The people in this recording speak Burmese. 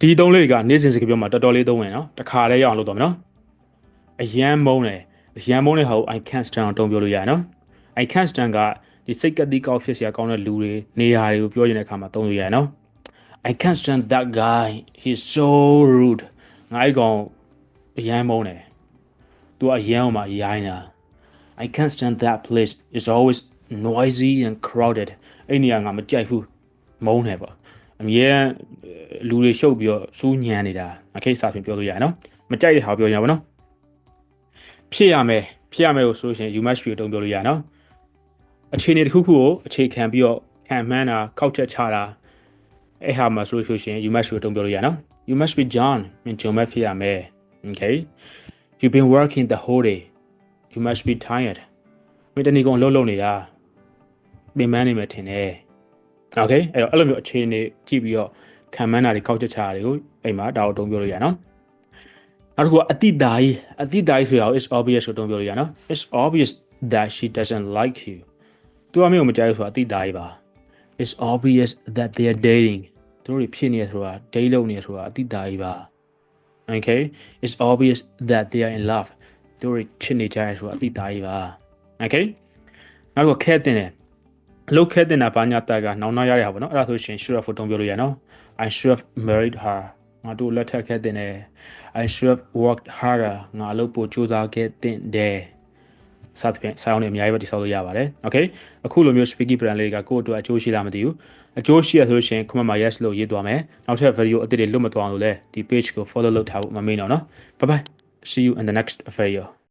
ဒီသုံးလေးတွေကနေ့စဉ်စကားပြောမှာတော်တော်လေးသုံးဝင်နော်တခါလေးရအောင်လုပ်တော့မယ်နော်အရန်မုန်းတယ်အရန်မုန်းတဲ့ဟာကို I can't stand အောင်တုံးပြောလို့ရတယ်နော် I can't stand ကဒီစိတ်ကတိကောက်ဖြစ်စရာကောင်းတဲ့လူတွေနေရာတွေကိုပြောရင်တဲ့အခါမှာသုံးလို့ရတယ်နော် I can't stand that guy he's so rude ငါအဲ့ကောင်အရန်မုန်းတယ်သူကအရန်အောင်မှာရိုင်းတာ I can't stand that place it's always noisy and crowded အဲ့နေရာငါမကြိုက်ဘူးမုန်းတယ်ပေါ့ အမြဲတမ်းလူတွေရှုပ်ပြီးတော့စူးညံနေတာအခိတ်စာဖြင့်ပြောလို့ရတယ်နော်မကြိုက်တဲ့ဟာကိုပြောကြပါနော်ဖြစ်ရမယ်ဖြစ်ရမယ်လို့ဆိုလို့ရှိရင် you must be အတုံးပြောလို့ရနော်အခြေအနေတစ်ခုခုကိုအခြေခံပြီးတော့ခံမှန်းတာခောက်ချက်ချတာအဲ့ဟာမှာဆိုလို့ရှိရင် you must be အတုံးပြောလို့ရနော် you must be John မင်းဂျုံမဖြစ်ရမယ် okay you've been working the whole day you must be tired မင်းတနေ့ကုန်အလုပ်လုပ်နေတာပင်ပန်းနေမယ်ထင်တယ် okay အဲ့တော့အဲ့လိုမျိုးအခြေအနေကြည့်ပြီးတော့ခံမှန်းတာတွေခောက်ချက်ချတာတွေကိုအိမ်မှာဒါကိုအတုံးပြောလို့ရနော်နောက်တစ်ခုကအတိတာကြီးအတိတာကြီးဆိုတာကို is obvious ကိုအတုံးပြောလို့ရနော် it's obvious that she doesn't like you သူကမင်းကိုမကြိုက်ဘူးဆိုတာအတိတာကြီးပါ it's obvious that they are dating သူတို့တွေဖြစ်နေရဆိုတာ date လုပ်နေရဆိုတာအတိတာကြီးပါ okay it's obvious that they are in love သူတို့တွေချစ်နေကြရဆိုတာအတိတာကြီးပါ okay နောက်တစ်ခုခဲတင်တယ်အ လုပ်ခဲ့တဲ့နာဘာညာတာကနောင်နောက်ရရတာပေါ့နော်အဲ့ဒါဆိုရှင် should have တုံးပြောလို့ရနော် I should have married her ငါတို့လက်ထပ်ခဲ့တဲ့နဲ့ I should have worked harder ငါလုပ်ဖို့ကြိုးစားခဲ့တဲ့တဲ့စသဖြင့်စာအုပ်တွေအများကြီးပဲတိစောက်လို့ရပါတယ်။ Okay အခုလိုမျိုး speaking plan လေးကကိုယ့်အတွက်အကျိုးရှိလားမသိဘူး။အကျိုးရှိရဆိုလို့ရှိရင် comment မှာ yes လို့ရေးသွားမယ်။နောက်ထပ် video အသစ်တွေလွတ်မသွားအောင်လို့လည်းဒီ page ကို follow လုပ်ထားဖို့မမေ့တော့နော်။ Bye bye. See you in the next video.